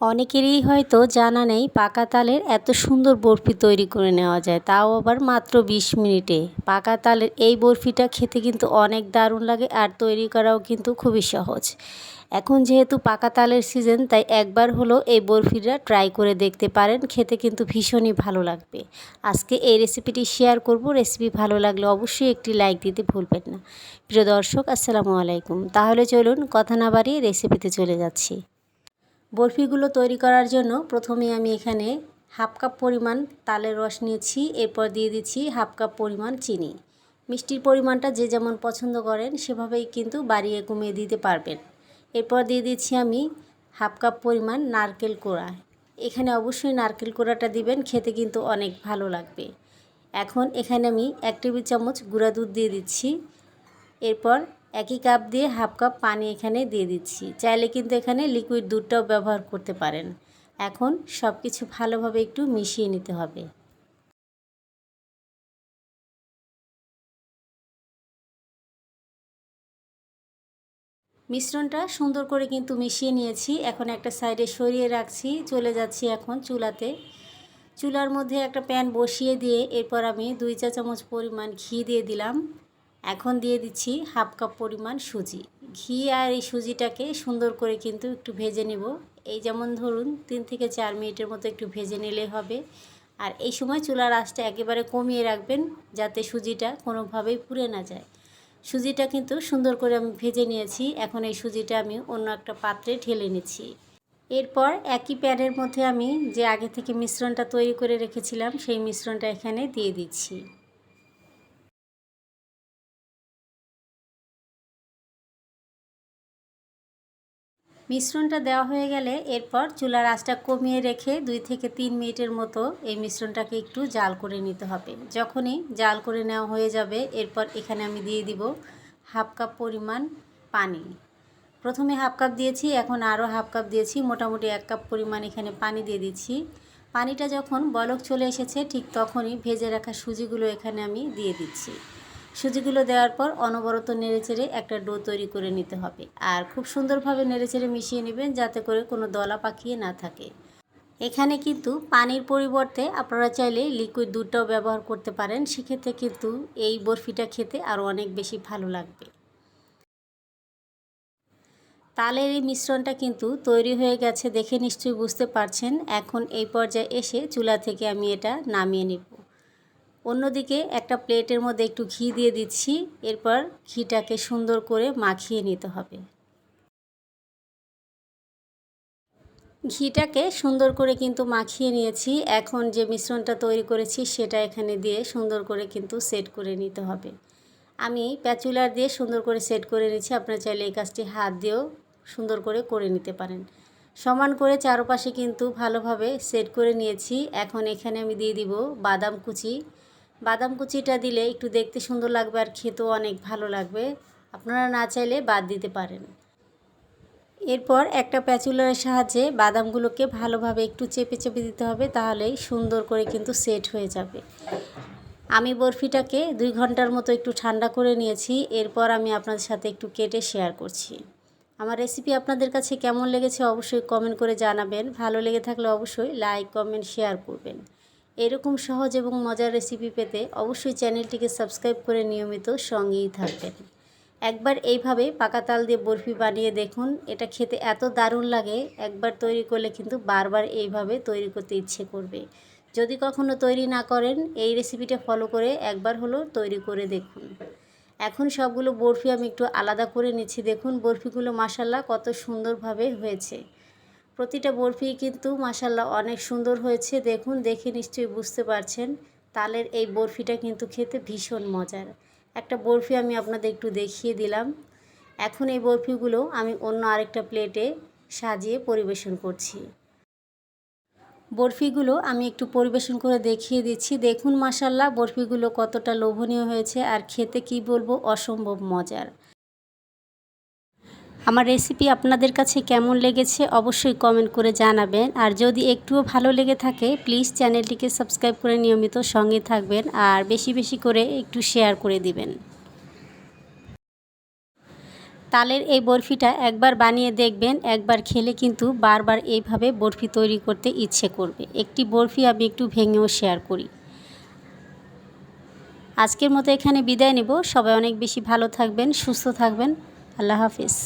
অনেকেরই হয়তো জানা নেই, পাকা তালের এত সুন্দর বরফি তৈরি করে নেওয়া যায়, তাও আবার মাত্র ২০ মিনিটে। পাকা তালের এই বরফিটা খেতে কিন্তু অনেক দারুণ লাগে আর তৈরি করাও কিন্তু খুবই সহজ। এখন যেহেতু পাকা তালের সিজন, তাই একবার হলো এই বরফিটা ট্রাই করে দেখতে পারেন, খেতে কিন্তু ভীষণই ভালো লাগবে। আজকে এই রেসিপিটি শেয়ার করব, রেসিপি ভালো লাগলে অবশ্যই একটি লাইক দিতে ভুলবেন না। প্রিয় দর্শক, আসসালামু আলাইকুম। তাহলে চলুন কথা না বাড়িয়ে রেসিপিতে চলে যাচ্ছি। বরফিগুলো তৈরি করার জন্য প্রথমে আমি এখানে হাফ কাপ পরিমাণ তালের রস নিয়েছি, এরপর দিয়ে দিচ্ছি হাফ কাপ পরিমাণ চিনি। মিষ্টির পরিমাণটা যে যেমন পছন্দ করেন, সেভাবেই কিন্তু বাড়িয়ে কমিয়ে দিতে পারবেন। এরপর দিয়ে দিচ্ছি আমি হাফ কাপ পরিমাণ নারকেল কোড়া। এখানে অবশ্যই নারকেল কোড়াটা দিবেন, খেতে কিন্তু অনেক ভালো লাগবে। এখন এখানে আমি এক টেবিল চামচ গুঁড়া দুধ দিয়ে দিচ্ছি। এরপর একই কাপ দিয়ে হাফ কাপ পানি এখানে দিয়ে দিচ্ছি। চাইলে কিন্তু এখানে লিকুইড দুধটাও ব্যবহার করতে পারেন। এখন সব কিছু ভালোভাবে একটু মিশিয়ে নিতে হবে। মিশ্রণটা সুন্দর করে কিন্তু মিশিয়ে নিয়েছি। এখন একটা সাইডে সরিয়ে রাখছি। চলে যাচ্ছি এখন চুলাতে। চুলার মধ্যে একটা প্যান বসিয়ে দিয়ে এরপর আমি দুই চা চামচ পরিমাণ ঘি দিয়ে দিলাম। এখন দিয়ে দিচ্ছি হাফ কাপ পরিমাণ সুজি। ঘি আর এই সুজিটাকে সুন্দর করে কিন্তু একটু ভেজে নিব। এই যেমন ধরুন, তিন থেকে চার মিনিটের মতো একটু ভেজে নিলে হবে। আর এই সময় চুলার আঁচটা একেবারে কমিয়ে রাখবেন যাতে সুজিটা কোনোভাবেই পুড়ে না যায়। সুজিটা কিন্তু সুন্দর করে আমি ভেজে নিয়েছি। এখন এই সুজিটা আমি অন্য একটা পাত্রে ঢেলে নিচ্ছি। এরপর একই প্যানের মধ্যে আমি যে আগে থেকে মিশ্রণটা তৈরি করে রেখেছিলাম, সেই মিশ্রণটা এখানে দিয়ে দিচ্ছি। মিশ্রণটা দেওয়া হয়ে গেলে এরপর চুলার আঁচটা কমিয়ে রেখে দুই থেকে তিন মিনিটের মতো এই মিশ্রণটাকে একটু জাল করে নিতে হবে। যখনই জাল করে নেওয়া হয়ে যাবে, এরপর এখানে আমি দিয়ে দিব হাফ কাপ পরিমাণ পানি। প্রথমে হাফ কাপ দিয়েছি, এখন আরও হাফ কাপ দিয়েছি, মোটামুটি এক কাপ পরিমাণ এখানে পানি দিয়ে দিচ্ছি। পানিটা যখন বলক চলে এসেছে, ঠিক তখনই ভেজে রাখা সুজিগুলো এখানে আমি দিয়ে দিচ্ছি। সুজিগুলো দেওয়ার পর অনবরত নেড়েচেড়ে একটা ডো তৈরি করে নিতে হবে আর খুব সুন্দরভাবে নেড়েচেড়ে মিশিয়ে নেবেন যাতে করে কোনো দলা পাকিয়ে না থাকে। এখানে কিন্তু পানির পরিবর্তে আপনারা চাইলে লিকুইড দুধটাও ব্যবহার করতে পারেন, সেক্ষেত্রে কিন্তু এই বরফিটা খেতে আরও অনেক বেশি ভালো লাগবে। তালের এই মিশ্রণটা কিন্তু তৈরি হয়ে গেছে দেখে নিশ্চয়ই বুঝতে পারছেন। এখন এই পর্যায়ে এসে চুলা থেকে আমি এটা নামিয়ে নেব। অন্যদিকে একটা প্লেটের মধ্যে একটু ঘি দিয়ে দিচ্ছি, এরপর ঘিটাকে সুন্দর করে মাখিয়ে নিতে হবে। ঘিটাকে সুন্দর করে কিন্তু মাখিয়ে নিয়েছি, এখন যে মিশ্রণটা তৈরি করেছি সেটা এখানে দিয়ে সুন্দর করে কিন্তু সেট করে নিতে হবে। আমি প্যাচুলার দিয়ে সুন্দর করে সেট করে নিচ্ছি আপনারা চাইলে এই কাজটি হাত দিয়েও সুন্দর করে করে নিতে পারেন। সমান করে চারপাশে কিন্তু ভালোভাবে সেট করে নিয়েছি, এখন এখানে আমি দিয়ে দিব বাদাম কুচি বাদাম কুচিটা দিলে একটু দেখতে সুন্দর লাগবে আর খেতেও অনেক ভালো লাগবে। আপনারা না চাইলে বাদ দিতে পারেন। এরপর একটা প্যাচুলারের সাহায্যে বাদামগুলোকে ভালোভাবে একটু চেপে চেপে দিতে হবে, তাহলেই সুন্দর করে কিন্তু সেট হয়ে যাবে। আমি বরফিটাকে দুই ঘণ্টার মতো একটু ঠান্ডা করে নিয়েছি, এরপর আমি আপনাদের সাথে একটু কেটে শেয়ার করছি। আমার রেসিপি আপনাদের কাছে কেমন লেগেছে অবশ্যই কমেন্ট করে জানাবেন। ভালো লেগে থাকলে অবশ্যই লাইক, কমেন্ট, শেয়ার করবেন। এরকম সহজ এবং মজার রেসিপি পেতে অবশ্যই চ্যানেলটিকে সাবস্ক্রাইব করে নিয়মিত সঙ্গেই থাকবেন। একবার এইভাবে পাকা তাল দিয়ে বরফি বানিয়ে দেখুন, এটা খেতে এত দারুণ লাগে, একবার তৈরি করলে কিন্তু বারবার এইভাবে তৈরি করতে ইচ্ছে করবে। যদি কখনো তৈরি না করেন, এই রেসিপিটা ফলো করে একবার হলো তৈরি করে দেখুন। এখন সবগুলো বরফি আমি একটু আলাদা করে নিচ্ছি। দেখুন বরফিগুলো মাসাল্লাহ কত সুন্দরভাবে হয়েছে। প্রতিটা বরফি কিন্তু মাসাল্লাহ অনেক সুন্দর হয়েছে। দেখুন, দেখে নিশ্চয়ই বুঝতে পারছেন, তালের এই বরফিটা কিন্তু খেতে ভীষণ মজার। একটা বরফি আমি আপনাদের একটু দেখিয়ে দিলাম। এখন এই বরফিগুলো আমি অন্য আরেকটা প্লেটে সাজিয়ে পরিবেশন করছি। বরফিগুলো আমি একটু পরিবেশন করে দেখিয়ে দিচ্ছি। দেখুন মাসাল্লাহ বরফিগুলো কতটা লোভনীয় হয়েছে আর খেতে কি বলব, অসম্ভব মজার। আমার রেসিপি আপনাদের কাছে কেমন লেগেছে অবশ্যই কমেন্ট করে জানাবেন। আর যদি একটুও ভালো লেগে থাকে প্লিজ চ্যানেলটিকে সাবস্ক্রাইব করে নিয়মিত সঙ্গে থাকবেন আর বেশি বেশি করে একটু শেয়ার করে দিবেন। তালের এই বরফিটা একবার বানিয়ে দেখবেন, একবার খেলে কিন্তু বারবার এইভাবে বরফি তৈরি করতে ইচ্ছে করবে। একটি বরফি আমি একটু ভেঙেও শেয়ার করি। আজকের মতো এখানে বিদায় নেব। সবাই অনেক বেশি ভালো থাকবেন, সুস্থ থাকবেন। আল্লাহ হাফিজ।